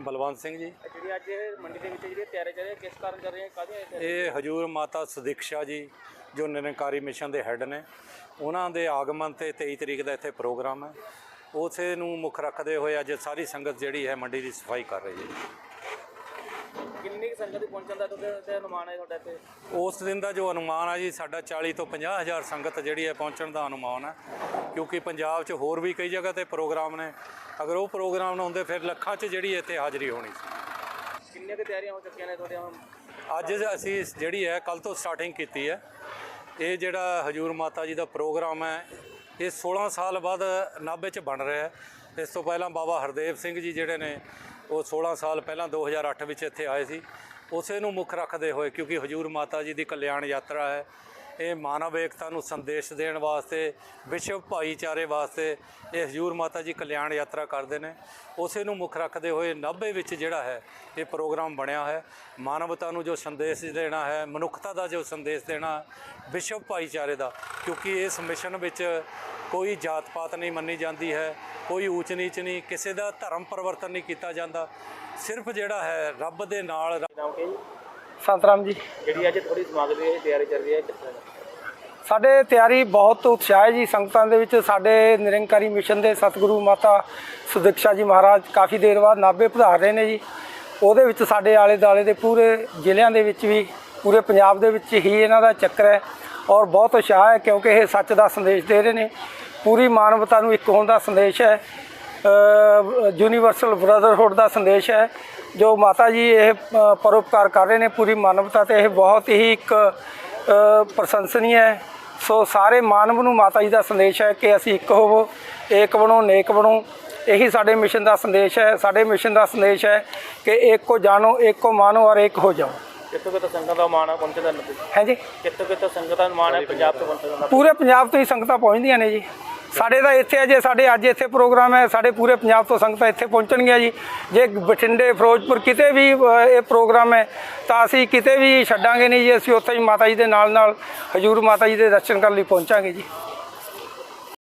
ਬਲਵੰਤ ਸਿੰਘ ਜੀ। ਜਿਹੜੀ ਅੱਜ ਮੰਡੀ ਦੇ ਵਿੱਚ ਜਿਹੜੀ ਤਿਆਰੀ ਚੱਲ ਰਹੀ ਹੈ ਕਿਸ ਕਾਰਨ ਚੱਲ ਰਹੀ ਹੈ ਕਾਹਦੀਆਂ ਇਹ ਹਜੂਰ ਮਾਤਾ ਸੁਦੀਕਸ਼ਾ ਜੀ ਜੋ ਨਿਰੰਕਾਰੀ ਮਿਸ਼ਨ ਦੇ ਹੈੱਡ ਨੇ ਉਹਨਾਂ ਦੇ ਆਗਮਨ ਤੇ 23 ਤਰੀਕ ਦਾ ਇੱਥੇ ਪ੍ਰੋਗਰਾਮ ਹੈ। ਉਸੇ ਨੂੰ ਮੁੱਖ ਰੱਖਦੇ ਹੋਏ ਅੱਜ ਸਾਰੀ ਸੰਗਤ ਜਿਹੜੀ ਹੈ ਮੰਡੀ ਦੀ ਸਫ਼ਾਈ ਕਰ ਰਹੀ ਹੈ। ਕਿੰਨੀ ਸੰਗਤ ਪਹੁੰਚਣ ਦਾ ਤੁਹਾਡੇ ਤੇ ਅਨੁਮਾਨ ਹੈ ਤੁਹਾਡਾ ਇੱਥੇ? ਉਸ ਦਿਨ ਦਾ ਜੋ ਅਨੁਮਾਨ ਹੈ ਜੀ ਸਾਡਾ 40 ਤੋਂ 50 ਹਜ਼ਾਰ ਸੰਗਤ ਜਿਹੜੀ ਹੈ ਪਹੁੰਚਣ ਦਾ ਅਨੁਮਾਨ ਹੈ। ਕਿਉਂਕਿ ਪੰਜਾਬ 'ਚ ਹੋਰ ਵੀ ਕਈ ਜਗ੍ਹਾ ਤੇ ਪ੍ਰੋਗਰਾਮ ਨੇ। ਅਗਰ ਉਹ ਪ੍ਰੋਗਰਾਮ ਨਾ ਹੁੰਦੇ ਫਿਰ ਲੱਖਾਂ 'ਚ ਜਿਹੜੀ ਇੱਥੇ ਹਾਜ਼ਰੀ ਹੋਣੀ ਸੀ। ਕਿੰਨੀਆਂ ਕੁ ਤਿਆਰੀਆਂ ਹੋ ਚੁੱਕੀਆਂ ਨੇ ਤੁਹਾਡੇ ਹੁਣ? ਅੱਜ ਅਸੀਂ ਜਿਹੜੀ ਹੈ ਕੱਲ ਤੋਂ ਸਟਾਰਟਿੰਗ ਕੀਤੀ ਹੈ। ਇਹ ਜਿਹੜਾ ਹਜੂਰ ਮਾਤਾ ਜੀ ਦਾ ਪ੍ਰੋਗਰਾਮ ਹੈ ਇਹ 16 ਸਾਲ ਬਾਅਦ ਨਾਭੇ 'ਚ ਬਣ ਰਿਹਾ ਹੈ। ਇਸ ਤੋਂ ਪਹਿਲਾਂ ਬਾਬਾ ਹਰਦੇਵ ਸਿੰਘ ਜੀ ਜਿਹੜੇ ਨੇ ਉਹ 16 ਸਾਲ ਪਹਿਲਾਂ 2008 ਵਿੱਚ ਇੱਥੇ ਆਏ ਸੀ। ਉਸੇ ਨੂੰ ਮੁੱਖ ਰੱਖਦੇ ਹੋਏ ਕਿਉਂਕਿ ਹਜੂਰ ਮਾਤਾ ਜੀ ਦੀ ਕਲਿਆਣ ਯਾਤਰਾ ਹੈ ਇਹ ਮਾਨਵ ਏਕਤਾ ਨੂੰ ਸੰਦੇਸ਼ ਦੇਣ ਵਾਸਤੇ, ਵਿਸ਼ਵ ਭਾਈਚਾਰੇ ਵਾਸਤੇ ਇਹ ਹਜੂਰ ਮਾਤਾ ਜੀ ਕਲਿਆਣ ਯਾਤਰਾ ਕਰਦੇ ਨੇ। ਉਸੇ ਨੂੰ ਮੁੱਖ ਰੱਖਦੇ ਹੋਏ ਨਾਭੇ ਵਿੱਚ ਜਿਹੜਾ ਹੈ, ਇਹ ਪ੍ਰੋਗਰਾਮ ਬਣਿਆ ਹੈ। ਮਾਨਵਤਾ ਨੂੰ ਜੋ ਸੰਦੇਸ਼ ਦੇਣਾ ਹੈ, ਮਨੁੱਖਤਾ ਦਾ ਜੋ ਸੰਦੇਸ਼ ਦੇਣਾ, ਵਿਸ਼ਵ ਭਾਈਚਾਰੇ ਦਾ, ਕਿਉਂਕਿ ਇਸ ਮਿਸ਼ਨ ਵਿੱਚ ਕੋਈ ਜਾਤ ਪਾਤ ਨਹੀਂ ਮੰਨੀ ਜਾਂਦੀ ਹੈ, ਕੋਈ ਊਚ ਨੀਚ ਨਹੀਂ, ਕਿਸੇ ਦਾ ਧਰਮ ਪਰਿਵਰਤਨ ਨਹੀਂ ਕੀਤਾ ਜਾਂਦਾ। ਸਿਰਫ ਜਿਹੜਾ ਹੈ, ਰੱਬ ਦੇ ਨਾਲ ਸੰਤਰਾਮ ਜੀ। ਜਿਹੜੀ ਅੱਜ ਥੋੜੀ ਸਮਗਰੀ ਦੀ ਤਿਆਰੀ ਚੱਲ ਰਹੀ ਹੈ ਸਾਡੇ ਤਿਆਰੀ ਬਹੁਤ ਉਤਸ਼ਾਹ ਹੈ ਜੀ। ਸੰਗਤਾਂ ਦੇ ਵਿੱਚ ਸਾਡੇ ਨਿਰੰਕਾਰੀ ਮਿਸ਼ਨ ਦੇ ਸਤਿਗੁਰੂ ਮਾਤਾ ਸੁਦਿਕਸ਼ਾ ਜੀ ਮਹਾਰਾਜ ਕਾਫੀ ਦੇਰ ਬਾਅਦ ਨਾਭੇ ਪਧਾਰ ਰਹੇ ਨੇ ਜੀ। ਉਹਦੇ ਵਿੱਚ ਸਾਡੇ ਆਲੇ ਦਾਲੇ ਦੇ ਪੂਰੇ ਜ਼ਿਲ੍ਹਿਆਂ ਦੇ ਵਿੱਚ ਵੀ ਪੂਰੇ ਪੰਜਾਬ ਦੇ ਵਿੱਚ ਹੀ ਇਹਨਾਂ ਦਾ ਚੱਕਰ ਹੈ। ਔਰ ਬਹੁਤ ਉਤਸ਼ਾਹ ਹੈ ਕਿਉਂਕਿ ਇਹ ਸੱਚ ਦਾ ਸੰਦੇਸ਼ ਦੇ ਰਹੇ ਨੇ। ਪੂਰੀ ਮਾਨਵਤਾ ਨੂੰ ਇੱਕ ਹੋਣ ਦਾ ਸੰਦੇਸ਼ ਹੈ। ਯੂਨੀਵਰਸਲ ਬ੍ਰਦਰਹੁੱਡ ਦਾ ਸੰਦੇਸ਼ ਹੈ ਜੋ ਮਾਤਾ ਜੀ ਇਹ ਪਰਉਪਕਾਰ ਕਰ ਰਹੇ ਨੇ ਪੂਰੀ ਮਾਨਵਤਾ ਤੇ ਇਹ ਬਹੁਤ ਹੀ ਇੱਕ ਅ, ਪ੍ਰਸ਼ੰਸਨੀय ਹੈ। ਸੋ ਸਾਰੇ ਮਾਨਵ ਨੂੰ ਮਾਤਾ ਜੀ ਦਾ ਸੰਦੇਸ਼ ਹੈ ਕਿ ਅਸੀਂ ਇੱਕ ਹੋਵੋ ਏਕ ਬਣੋ ਨੇਕ ਬਣੋ। ਇਹੀ ਸਾਡੇ ਮਿਸ਼ਨ ਦਾ ਸੰਦੇਸ਼ ਹੈ। ਸਾਡੇ ਮਿਸ਼ਨ ਦਾ ਸੰਦੇਸ਼ ਹੈ ਕਿ ਏਕ ਕੋ ਜਾਣੋ ਏਕ ਕੋ ਮਾਨੋ ਔਰ ਏਕ ਹੋ ਜਾਓ। ਕਿੱਥੋਂ ਕਿੱਥੋਂ ਸੰਗਤ ਦਾ ਮਾਣ ਹੈ ਪਹੁੰਚਣ ਦਾ ਨਤੀਜਾ? ਹੈ ਜੀ? ਕਿੱਥੋਂ ਕਿੱਥੋਂ ਸੰਗਤ ਦਾ ਮਾਣ ਹੈ ਪੰਜਾਬ ਤੋਂ ਪਹੁੰਚਣ ਦਾ ਪੂਰੇ ਪੰਜਾਬ ਤੋਂ ਹੀ ਸੰਗਤਾਂ ਪਹੁੰਚਦੀਆਂ ਨੇ ਜੀ। ਸਾਡੇ ਤਾਂ ਇੱਥੇ ਅਜੇ, ਸਾਡੇ ਅੱਜ ਇੱਥੇ ਪ੍ਰੋਗਰਾਮ ਹੈ, ਸਾਡੇ ਪੂਰੇ ਪੰਜਾਬ ਤੋਂ ਸੰਗਤਾਂ ਇੱਥੇ ਪਹੁੰਚਣਗੀਆਂ ਜੀ। ਜੇ ਬਠਿੰਡੇ, ਫਿਰੋਜ਼ਪੁਰ ਕਿਤੇ ਵੀ ਇਹ ਪ੍ਰੋਗਰਾਮ ਹੈ, ਤਾਂ ਅਸੀਂ ਕਿਤੇ ਵੀ ਛੱਡਾਂਗੇ ਨਹੀਂ ਜੀ, ਅਸੀਂ ਉੱਥੇ ਹੀ ਮਾਤਾ ਜੀ ਦੇ ਨਾਲ ਨਾਲ ਹਜੂਰ ਮਾਤਾ ਜੀ ਦੇ ਦਰਸ਼ਨ ਕਰਨ ਲਈ ਪਹੁੰਚਾਂਗੇ ਜੀ।